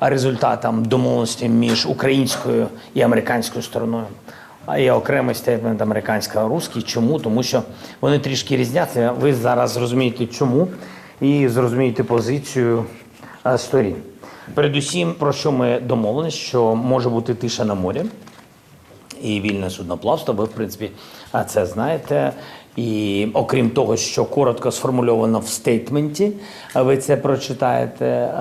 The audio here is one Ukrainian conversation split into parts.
результатам домовленості між українською і американською стороною. А є окремий стейтмент американсько-русський. Чому? Тому що вони трішки різняться. Ви зараз зрозумієте, чому, і зрозумієте позицію е, сторін. Передусім, про що ми домовились, що може бути тиша на морі і вільне судноплавство. Ви, в принципі, це знаєте. І окрім того, що коротко сформульовано в стейтменті, ви це прочитаєте.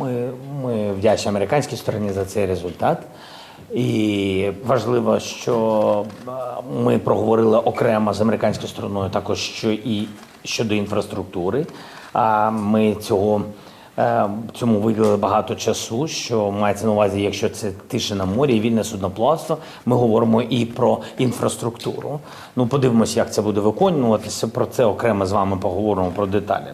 Ми, ми вдячні американській стороні за цей результат. І важливо, що ми проговорили окремо з американською стороною, також що і щодо інфраструктури. А ми цього Е, Цьому виділили багато часу, що мається на увазі, якщо це тиша на морі і вільне судноплавство, ми говоримо і про інфраструктуру. Ну, подивимося, як це буде виконуватися. Про це окремо з вами поговоримо про деталі.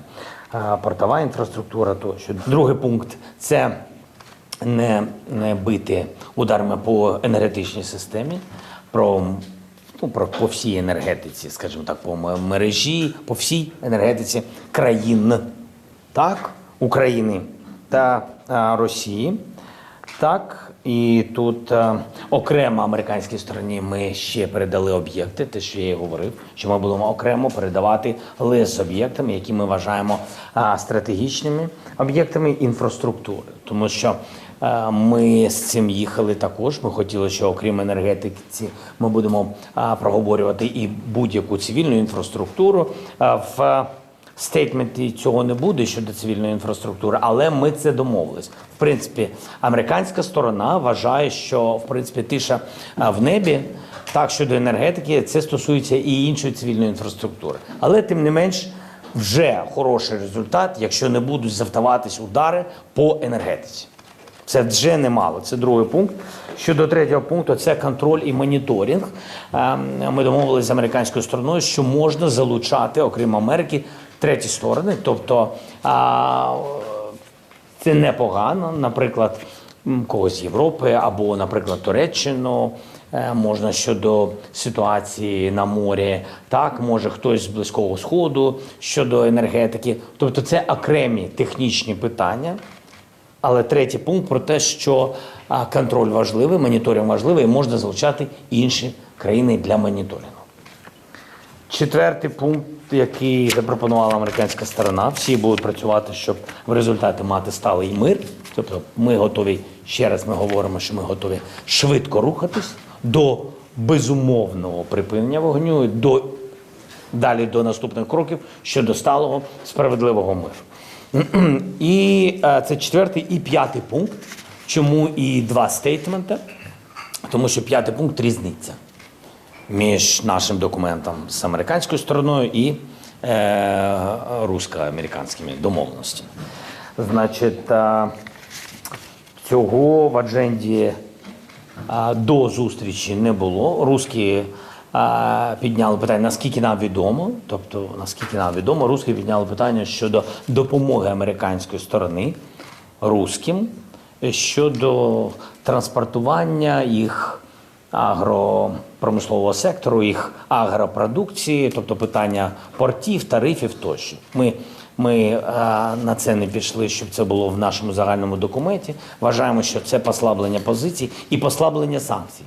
Портова інфраструктура тощо. Другий пункт це не, не бити ударами по енергетичній системі. Про ну, про по всій енергетиці, скажімо так, по мережі, по всій енергетиці країн, так, України та а, Росії. Так, і тут а, окремо американській стороні ми ще передали об'єкти, те, що я і говорив, що ми будемо окремо передавати лист з об'єктами, які ми вважаємо а, стратегічними об'єктами інфраструктури, тому що Е, Ми з цим їхали також. Ми хотіли, що окрім енергетиці, ми будемо а, проговорювати і будь-яку цивільну інфраструктуру. Е, В стейтменті цього не буде щодо цивільної інфраструктури, але ми це домовились. В принципі, американська сторона вважає, що в принципі тиша в небі. Так, щодо енергетики, це стосується і іншої цивільної інфраструктури. Але тим не менш, вже хороший результат, якщо не будуть завдаватись удари по енергетиці. Це вже немало. Це другий пункт. Щодо третього пункту, це контроль і моніторинг. Ем, Ми домовилися з американською стороною, що можна залучати, окрім Америки, треті сторони. Тобто а, це непогано, наприклад, когось з Європи або, наприклад, Туреччину. Е, Можна щодо ситуації на морі, так може хтось з близького сходу щодо енергетики. Тобто, це окремі технічні питання. Але третій пункт про те, що контроль важливий, моніторинг важливий, і можна залучати інші країни для моніторингу. Четвертий пункт, який запропонувала американська сторона, всі будуть працювати, щоб в результаті мати сталий мир. Тобто ми готові, ще раз ми говоримо, що ми готові швидко рухатись до безумовного припинення вогню, до далі до наступних кроків щодо сталого справедливого миру. І е, це четвертий і п'ятий пункт. Чому і два стейтмента? Тому що п'ятий пункт різниця між нашим документом з американською стороною і е, русско-американськими домовленостями. Значить, е, цього в адженді до зустрічі не було. Русські підняли питання, наскільки нам відомо, тобто наскільки нам відомо, русські підняли питання щодо допомоги американської сторони русським щодо транспортування їх агропромислового сектору, їх агропродукції, тобто питання портів, тарифів тощо. Ми, ми е, на це не пішли, щоб це було в нашому загальному документі. Вважаємо, що це послаблення позицій і послаблення санкцій.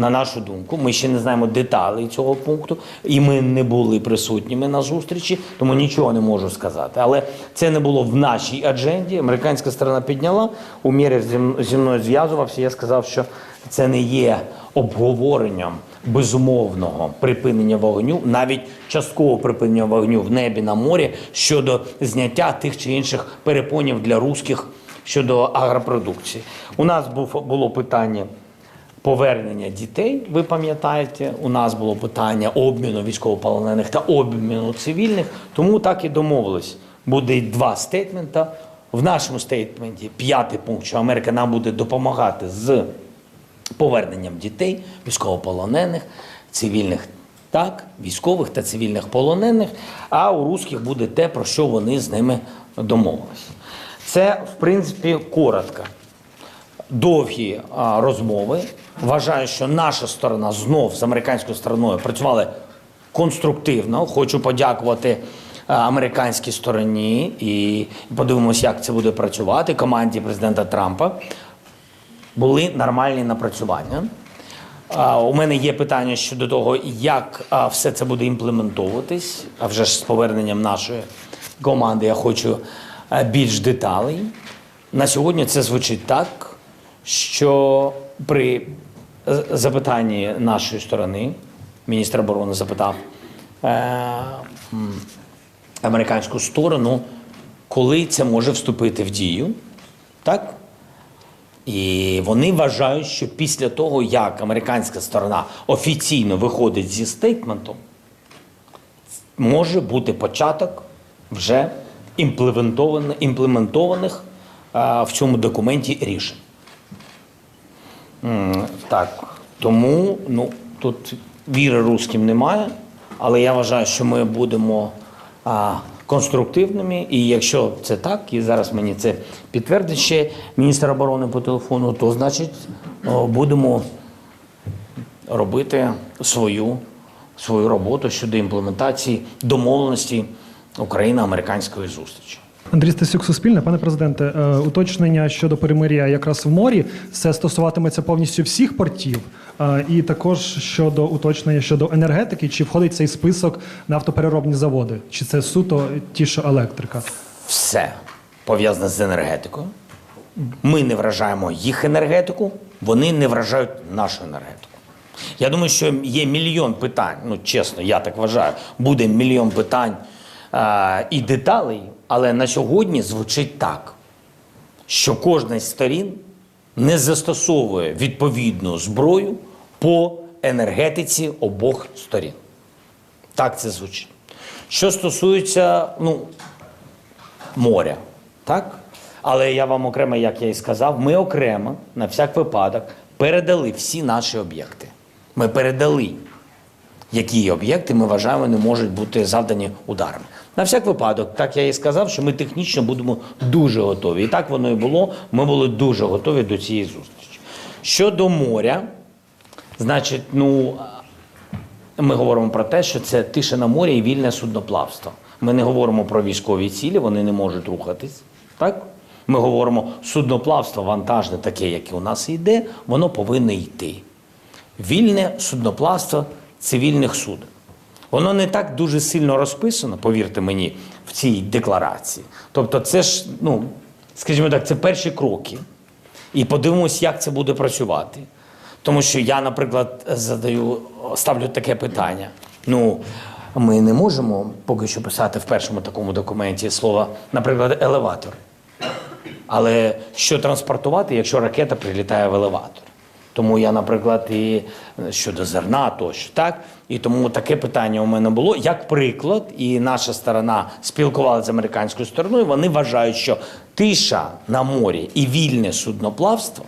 На нашу думку, ми ще не знаємо деталей цього пункту, і ми не були присутніми на зустрічі, тому нічого не можу сказати. Але це не було в нашій адженді. Американська сторона підняла. Умєрів зі м- зі мною зв'язувався. Я сказав, що це не є обговоренням безумовного припинення вогню, навіть часткового припинення вогню в небі на морі щодо зняття тих чи інших перепонів для русських щодо агропродукції. У нас було питання повернення дітей. Ви пам'ятаєте, у нас було питання обміну військовополонених та обміну цивільних. Тому так і домовились. Буде два стейтмента. В нашому стейтменті п'ятий пункт, що Америка нам буде допомагати з поверненням дітей, військовополонених, цивільних. Так, військових та цивільних полонених, а у русських буде те, про що вони з ними домовились. Це, в принципі, коротко довгі а, розмови. Вважаю, що наша сторона знов з американською стороною працювали конструктивно. Хочу подякувати американській стороні і подивимося, як це буде працювати команді президента Трампа. Були нормальні напрацювання. У мене є питання щодо того, як все це буде імплементовуватись. А вже ж з поверненням нашої команди я хочу більш деталей. На сьогодні це звучить так, що при запитанні нашої сторони міністр оборони запитав е, американську сторону, коли це може вступити в дію. Так? І вони вважають, що після того, як американська сторона офіційно виходить зі стейтментом, може бути початок вже імплементованих, імплементованих а, в цьому документі рішень. Так, тому ну, тут віри русським немає, але я вважаю, що ми будемо а, конструктивними. І якщо це так, і зараз мені це підтвердить ще міністр оборони по телефону, то значить будемо робити свою, свою роботу щодо імплементації домовленості Україно-американської зустрічі. Андрій Стасюк, Суспільне, пане президенте, е, уточнення щодо перемир'я якраз в морі, це стосуватиметься повністю всіх портів, Е, і також щодо уточнення щодо енергетики, чи входить цей список нафтопереробні заводи, чи це суто ті, що електрика? все пов'язане з енергетикою. Ми не вражаємо їх енергетику, вони не вражають нашу енергетику. Я думаю, що є мільйон питань. Ну, чесно, я так вважаю, буде мільйон питань а, і деталей, але на сьогодні звучить так, що кожна з сторін не застосовує відповідну зброю по енергетиці обох сторін. Так це звучить. Що стосується, ну, моря. Так? Але я вам окремо, як я і сказав, ми окремо на всяк випадок передали всі наші об'єкти. Ми передали, які об'єкти ми вважаємо не можуть бути завдані ударами. На всяк випадок, так я і сказав, що ми технічно будемо дуже готові. І так воно і було. Ми були дуже готові до цієї зустрічі. Щодо моря, значить, ну ми говоримо про те, що це тиша на морі і вільне судноплавство. Ми не говоримо про військові цілі, вони не можуть рухатись. Так? Ми говоримо судноплавство вантажне, таке, яке у нас йде, воно повинно йти. Вільне судноплавство цивільних суден. Воно не так дуже сильно розписано, повірте мені, в цій декларації. Тобто, це ж, ну, скажімо так, це перші кроки. І подивимось, як це буде працювати. Тому що я, наприклад, задаю, ставлю таке питання. Ну, ми не можемо поки що писати в першому такому документі слово, наприклад, елеватор. Але що транспортувати, якщо ракета прилітає в елеватор? Тому я, наприклад, і щодо зерна тощо, так? І тому таке питання у мене було. Як приклад, і наша сторона спілкувалася з американською стороною, вони вважають, що тиша на морі і вільне судноплавство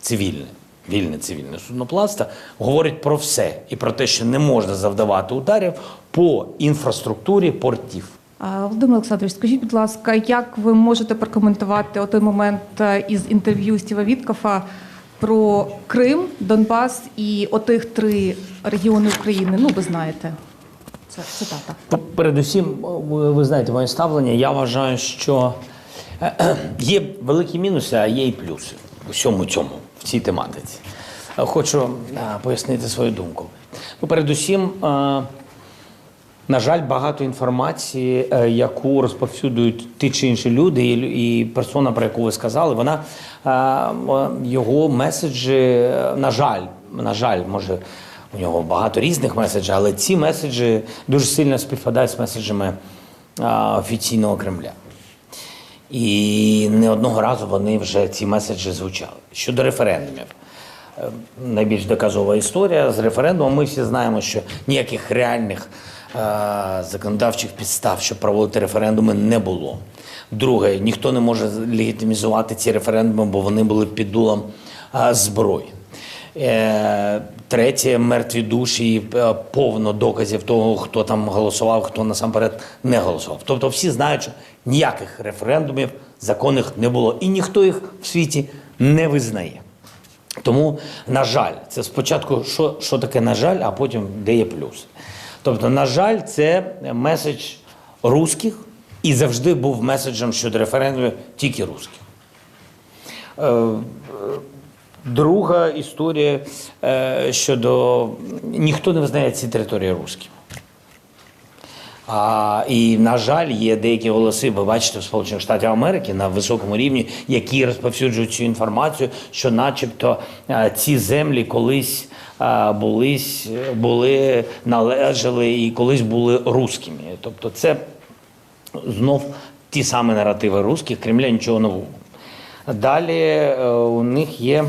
цивільне, вільне цивільне судноплавство, говорить про все і про те, що не можна завдавати ударів по інфраструктурі портів. Володимир Олександрович, скажіть, будь ласка, як ви можете прокоментувати той момент е, із інтерв'ю Стіва Віткофа про Крим, Донбас і отих три регіони України? Ну, ви знаєте, це цитата. Передусім, ви, ви знаєте моє ставлення. Я вважаю, що е, є великі мінуси, а є і плюси у всьому цьому, в цій тематиці. Е, Хочу е, пояснити свою думку. Ну, передусім, е, на жаль, багато інформації, е, яку розповсюдують ті чи інші люди, і, персона, про яку ви сказали, вона е, його меседжі, е, на жаль, на жаль, може. У нього багато різних меседжів, але ці меседжі дуже сильно співпадають з меседжами офіційного Кремля. І не одного разу вони вже ці меседжі звучали. Щодо референдумів, найбільш доказова історія з референдумом. Ми всі знаємо, що ніяких реальних законодавчих підстав, щоб проводити референдуми, не було. Друге, ніхто не може легітимізувати ці референдуми, бо вони були під дулом е, зброї. Е, Третє, мертві душі, і е, повно доказів того, хто там голосував, хто насамперед не голосував. Тобто всі знають, що ніяких референдумів законних не було, і ніхто їх в світі не визнає. Тому, на жаль, це спочатку, що, що таке на жаль, а потім де є плюс. Тобто, на жаль, це меседж русських і завжди був меседжем щодо референдуму тільки русських. Е, е, Друга історія е, щодо ніхто не визнає ці території русськими. А, і, на жаль, є деякі голоси, ви бачите, в Сполучених Штатах Америки на високому рівні, які розповсюджують цю інформацію, що начебто ці землі колись а, були, належали і колись були русскими. Тобто це знов ті самі наративи русських, Кремля нічого нового. Далі е, у них є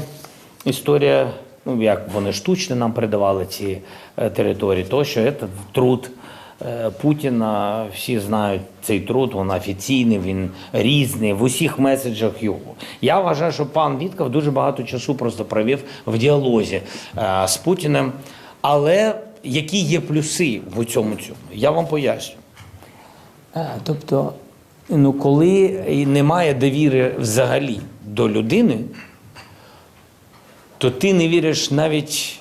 історія, ну як вони штучно нам передавали ці е, території, то що це труд Путіна. Всі знають цей труд, він офіційний, він різний в усіх меседжах його. Я вважаю, що пан Вітков дуже багато часу просто провів в діалозі е, з Путіним. Але які є плюси в цьому цьому? Я вам поясню. Е, Тобто, ну, коли немає довіри взагалі до людини, то ти не віриш навіть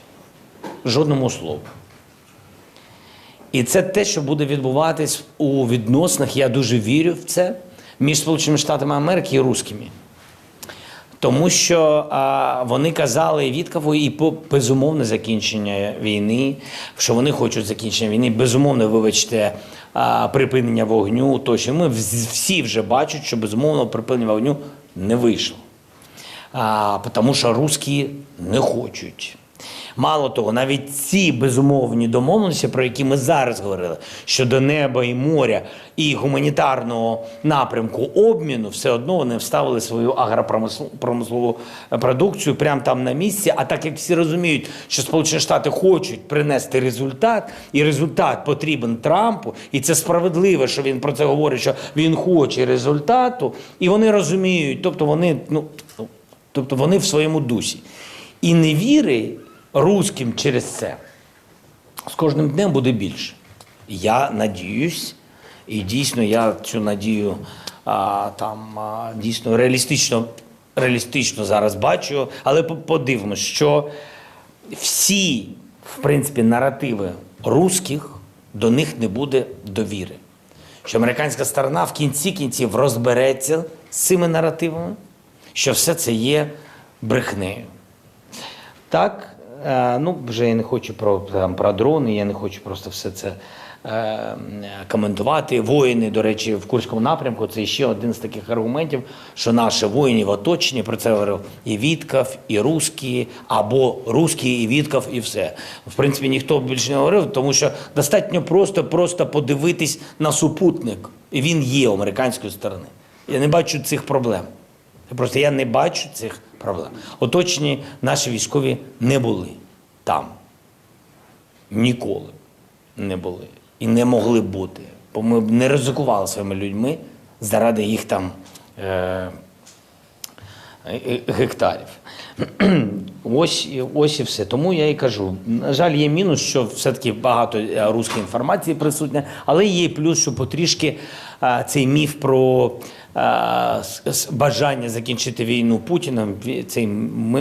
жодному слову. І це те, що буде відбуватись у відносинах, я дуже вірю в це, між Сполученими Штатами Америки і русскими. Тому що а, вони казали Віткову і по безумовне закінчення війни, що вони хочуть закінчення війни, безумовно, вибачте, а, припинення вогню. Тощо ми всі вже бачать, що безумовно припинення вогню не вийшло. А, тому що русські не хочуть. Мало того, навіть ці безумовні домовленості, про які ми зараз говорили, щодо неба і моря і гуманітарного напрямку обміну, все одно вони вставили свою агропромислову продукцію прямо там на місці. А так як всі розуміють, що Сполучені Штати хочуть принести результат, і результат потрібен Трампу, і це справедливо, що він про це говорить, що він хоче результату, і вони розуміють, тобто вони, ну, ну, тобто вони в своєму дусі. І невіри руським через це з кожним днем буде більше. Я надіюсь, і дійсно я цю надію а, там а, дійсно реалістично, реалістично зараз бачу, але по- подивимось, що всі, в принципі, наративи русських до них не буде довіри. Що американська сторона в кінці кінців розбереться з цими наративами, що все це є брехнею. Так, ну вже я не хочу про, там, про дрони, я не хочу просто все це е, коментувати. Воїни, до речі, в Курському напрямку це ще один з таких аргументів, що наші воїни в оточенні, про це говорив і Вітков, і русські, або русські, і Вітков, і все. В принципі, ніхто більше не говорив, тому що достатньо просто, просто подивитись на супутник. І він є американської сторони. Я не бачу цих проблем. Просто я не бачу цих проблем. Оточені наші військові не були там. Ніколи не були. І не могли бути. Бо ми б не ризикували своїми людьми заради їх там е, е, гектарів. Ось, ось і все. Тому я і кажу. На жаль, є мінус, що все-таки багато е, руської інформації присутня, але є плюс, що потрішки е, цей міф про бажання закінчити війну Путіна, цей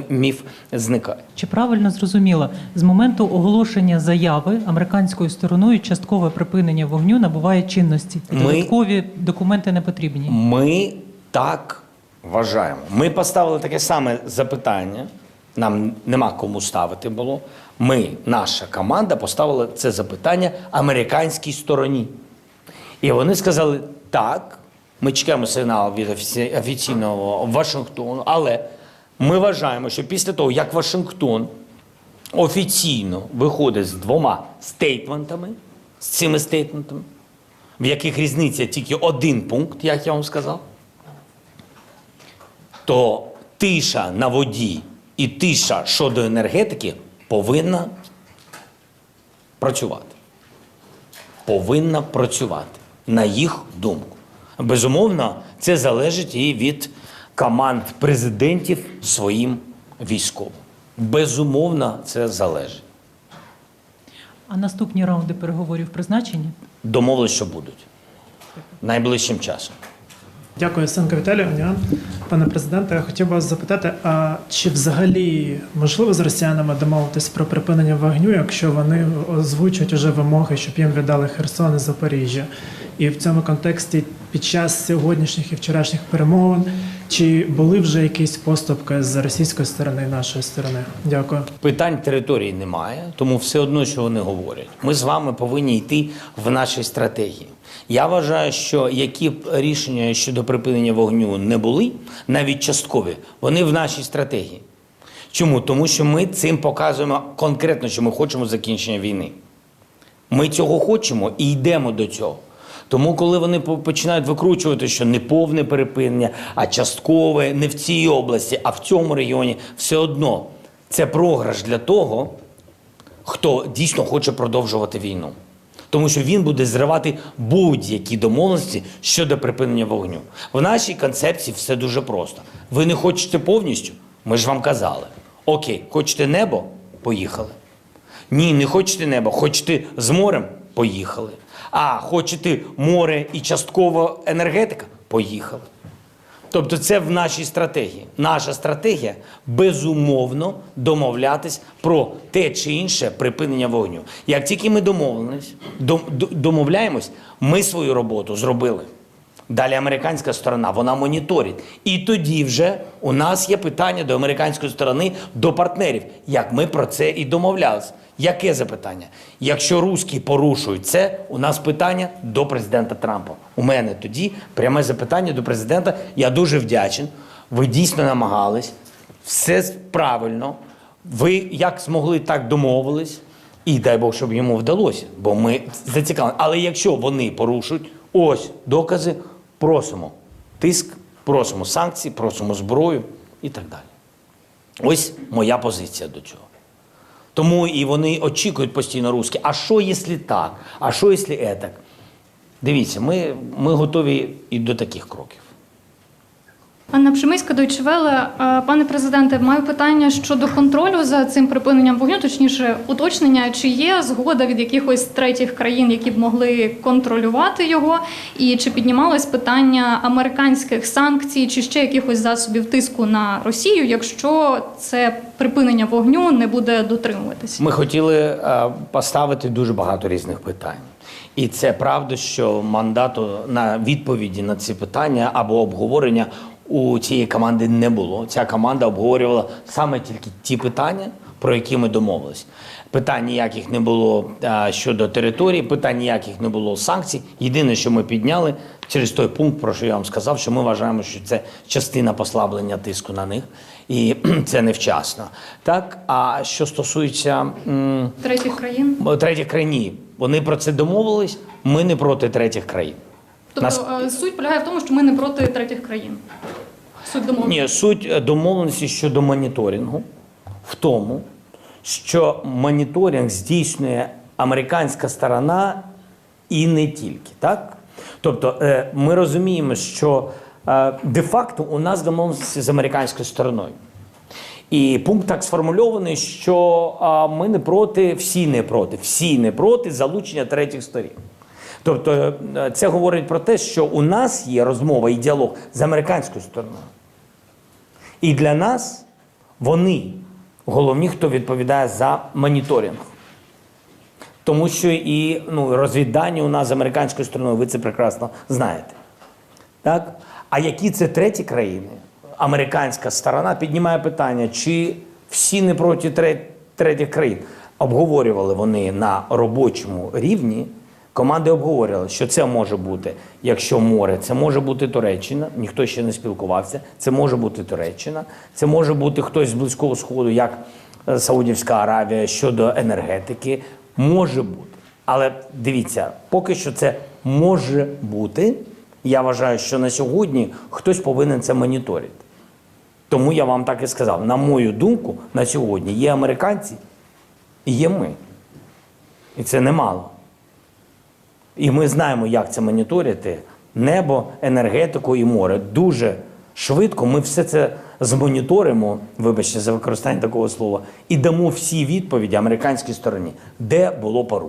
міф зникає. Чи правильно зрозуміло, з моменту оголошення заяви американською стороною часткове припинення вогню набуває чинності? Ми- Додаткові документи не потрібні. Ми так вважаємо. Ми поставили таке саме запитання. Нам нема кому ставити було. Ми, наша команда, поставила це запитання американській стороні. І вони сказали: так, ми чекаємо сигнал від офіційного Вашингтону, але ми вважаємо, що після того, як Вашингтон офіційно виходить з двома стейтментами, з цими стейтментами, в яких різниця тільки один пункт, як я вам сказав, то тиша на воді і тиша щодо енергетики повинна працювати. Повинна працювати на їх думку. Безумовно, це залежить і від команд президентів своїм військовим. Безумовно, це залежить. А наступні раунди переговорів призначені? Домовились, що будуть найближчим часом. Дякую, Сенко Віталій. Пане президенте, я хотів вас запитати, а чи взагалі можливо з росіянами домовитись про припинення вогню, якщо вони озвучують уже вимоги, щоб їм віддали Херсон і Запоріжжя? І в цьому контексті під час сьогоднішніх і вчорашніх перемовин чи були вже якісь поступки з російської сторони і нашої сторони? Дякую. Питань території немає, тому все одно, що вони говорять. Ми з вами повинні йти в нашій стратегії. Я вважаю, що які б рішення щодо припинення вогню не були, навіть часткові, вони в нашій стратегії. Чому? Тому що ми цим показуємо конкретно, що ми хочемо закінчення війни. Ми цього хочемо і йдемо до цього. Тому, коли вони починають викручувати, що не повне перепинення, а часткове, не в цій області, а в цьому регіоні, все одно це програш для того, хто дійсно хоче продовжувати війну. Тому що він буде зривати будь-які домовленості щодо припинення вогню. В нашій концепції все дуже просто. Ви не хочете повністю? Ми ж вам казали. Окей, хочете небо? Поїхали. Ні, не хочете небо, хочете з морем? Поїхали. А хочете море і частково енергетика? Поїхали. Тобто це в нашій стратегії. Наша стратегія безумовно домовлятись про те чи інше припинення вогню. Як тільки ми домовились, домовляємось, ми свою роботу зробили. Далі американська сторона вона моніторить. І тоді вже у нас є питання до американської сторони, до партнерів. Як ми про це і домовлялись. Яке запитання? Якщо русські порушують це, у нас питання до президента Трампа. У мене тоді пряме запитання до президента. Я дуже вдячен. Ви дійсно намагались. Все правильно. Ви як змогли, так домовились. І дай Бог, щоб йому вдалося, бо ми зацікавлені. Але якщо вони порушують, ось докази, просимо тиск, просимо санкції, просимо зброю і так далі. Ось моя позиція до цього. Тому і вони очікують постійно русські. А що, якщо так? А що, якщо етак? Дивіться, ми, ми готові і до таких кроків. Анна Пшемиська, Deutsche Welle. Пане президенте, маю питання щодо контролю за цим припиненням вогню, точніше, уточнення, чи є згода від якихось третіх країн, які б могли контролювати його, і чи піднімалось питання американських санкцій, чи ще якихось засобів тиску на Росію, якщо це припинення вогню не буде дотримуватися? Ми хотіли е, поставити дуже багато різних питань. І це правда, що мандату на відповіді на ці питання або обговорення у цієї команди не було. Ця команда обговорювала саме тільки ті питання, про які ми домовились. Питань ніяких не було е, щодо території, питань ніяких не було санкцій. Єдине, що ми підняли через той пункт, про що я вам сказав, що ми вважаємо, що це частина послаблення тиску на них, і це невчасно. Так, а що стосується Третіх країн? третіх країн, вони про це домовились. Ми не проти третіх країн. Нас- Тобто е, суть полягає в тому, що ми не проти третіх країн. Суть домовленості. Ні, суть е, домовленості щодо моніторингу в тому, що моніторинг здійснює американська сторона і не тільки, так? Тобто е, ми розуміємо, що де-факто у нас домовленості з американською стороною. І пункт так сформульований, що ми не проти, всі не проти, всі не проти залучення третіх сторін. Тобто е, це говорить про те, що у нас є розмова і діалог з американською стороною. І для нас вони головні, хто відповідає за моніторинг. Тому що і ну, розвідання у нас з американською стороною, ви це прекрасно знаєте. Так? А які це треті країни? Американська сторона піднімає питання, чи всі не проти третіх країн. Обговорювали вони на робочому рівні. Команди обговорювали, що це може бути, якщо море, це може бути Туреччина, ніхто ще не спілкувався. Це може бути Туреччина, це може бути хтось з Близького Сходу, як е, Саудівська Аравія щодо енергетики. Може бути. Але дивіться, поки що це може бути. Я вважаю, що на сьогодні хтось повинен це моніторити. Тому я вам так і сказав: на мою думку, на сьогодні є американці і є ми. І це немало. І ми знаємо, як це моніторити: небо, енергетику і море. Дуже швидко ми все це змоніторимо, вибачте за використання такого слова, і дамо всі відповіді американській стороні, де було порушення.